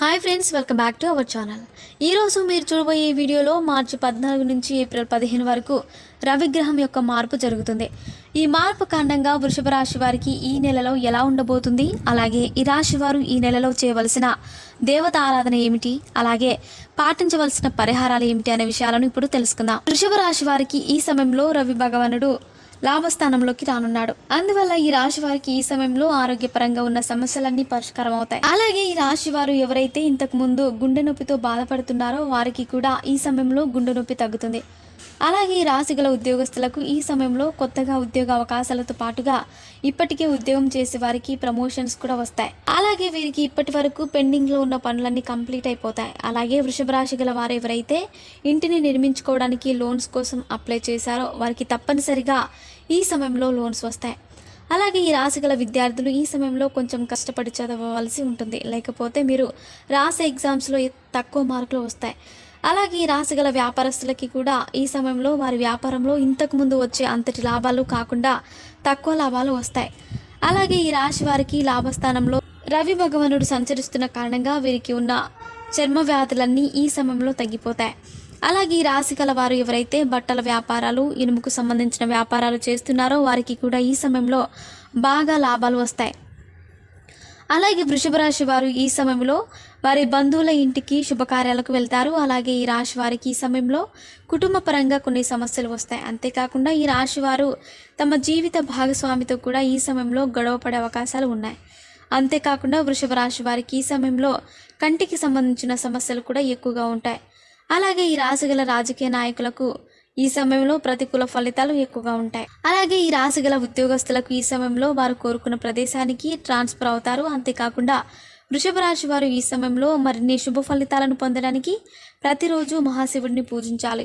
Hi friends welcome back to our channel. ఈరోజు మీరు చూడబోయే వీడియోలో మార్చి పద్నాలుగు నుంచి ఏప్రిల్ పదిహేను వరకు రవిగ్రహం యొక్క మార్పు జరుగుతుంది. ఈ మార్పు కారణంగా వృషభ రాశి వారికి ఈ నెలలో ఎలా ఉండబోతుంది? అలాగే ఈ రాశి వారు ఈ నెలలో చేయవలసిన దేవత ఆరాధన ఏమిటి? అలాగే పాటించవలసిన పరిహారాలు ఏమిటి అనే విషయాలను ఇప్పుడు తెలుసుకుందాం. వృషభ రాశి వారికి ఈ సమయంలో రవి భగవానుడు లాభస్థానంలోకి రానున్నాడు. అందువల్ల ఈ రాశి వారికి ఈ సమయంలో ఆరోగ్యపరంగా ఉన్న సమస్యలన్నీ పరిష్కారం అవుతాయి అలాగే ఈ రాశి వారు ఎవరైతే ఇంతకు ముందు గుండె నొప్పితో బాధపడుతున్నారో వారికి కూడా ఈ సమయంలో గుండె నొప్పి తగ్గుతుంది. అలాగే ఈ రాశి గల ఉద్యోగస్తులకు ఈ సమయంలో కొత్తగా ఉద్యోగ అవకాశాలతో పాటుగా ఇప్పటికే ఉద్యోగం చేసే వారికి ప్రమోషన్స్ కూడా వస్తాయి. అలాగే వీరికి ఇప్పటి వరకు పెండింగ్లో ఉన్న పనులన్నీ కంప్లీట్ అయిపోతాయి. అలాగే వృషభ రాశి గల వారు ఎవరైతే ఇంటిని నిర్మించుకోవడానికి లోన్స్ కోసం అప్లై చేశారో వారికి తప్పనిసరిగా ఈ సమయంలో లోన్స్ వస్తాయి. అలాగే ఈ రాశి గల విద్యార్థులు ఈ సమయంలో కొంచెం కష్టపడి చదవవలసి ఉంటుంది. లేకపోతే మీరు రాసే ఎగ్జామ్స్లో తక్కువ మార్కులు వస్తాయి. అలాగే ఈ రాశిగల వ్యాపారస్తులకి కూడా ఈ సమయంలో వారి వ్యాపారంలో ఇంతకుముందు వచ్చే అంతటి లాభాలు కాకుండా తక్కువ లాభాలు వస్తాయి. అలాగే ఈ రాశి వారికి లాభస్థానంలో రవి భగవానుడు సంచరిస్తున్న కారణంగా వీరికి ఉన్న చర్మ వ్యాధులన్నీ ఈ సమయంలో తగ్గిపోతాయి. అలాగే ఈ రాశి గల వారు ఎవరైతే బట్టల వ్యాపారాలు ఇనుముకు సంబంధించిన వ్యాపారాలు చేస్తున్నారో వారికి కూడా ఈ సమయంలో బాగా లాభాలు వస్తాయి. అలాగే వృషభ రాశి వారు ఈ సమయంలో వారి బంధువుల ఇంటికి శుభకార్యాలకు వెళ్తారు. అలాగే ఈ రాశి వారికి ఈ సమయంలో కుటుంబ పరంగా కొన్ని సమస్యలు వస్తాయి. అంతేకాకుండా ఈ రాశి వారు తమ జీవిత భాగస్వామితో కూడా ఈ సమయంలో గొడవ పడే అవకాశాలు ఉన్నాయి. అంతేకాకుండా వృషభ రాశి వారికి ఈ సమయంలో కంటికి సంబంధించిన సమస్యలు కూడా ఎక్కువగా ఉంటాయి. అలాగే ఈ రాశిగల రాజకీయ నాయకులకు ఈ సమయంలో ప్రతికూల ఫలితాలు ఎక్కువగా ఉంటాయి. అలాగే ఈ రాశిగల ఉద్యోగస్తులకు ఈ సమయంలో వారు కోరుకున్న ప్రదేశానికి ట్రాన్స్ఫర్ అవుతారు. అంతేకాకుండా వృషభ రాశి వారు ఈ సమయంలో మరిన్ని శుభ ఫలితాలను పొందడానికి ప్రతిరోజు మహాశివుడిని పూజించాలి.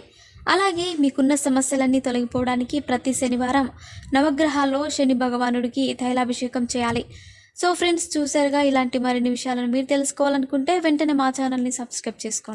అలాగే మీకున్న సమస్యలన్నీ తొలగిపోవడానికి ప్రతి శనివారం నవగ్రహాల్లో శని భగవానుడికి తైలాభిషేకం చేయాలి. సో ఫ్రెండ్స్ చూసారుగా ఇలాంటి మరిన్ని విషయాలను మీరు తెలుసుకోవాలనుకుంటే వెంటనే మా ఛానల్ని సబ్స్క్రైబ్ చేసుకోండి.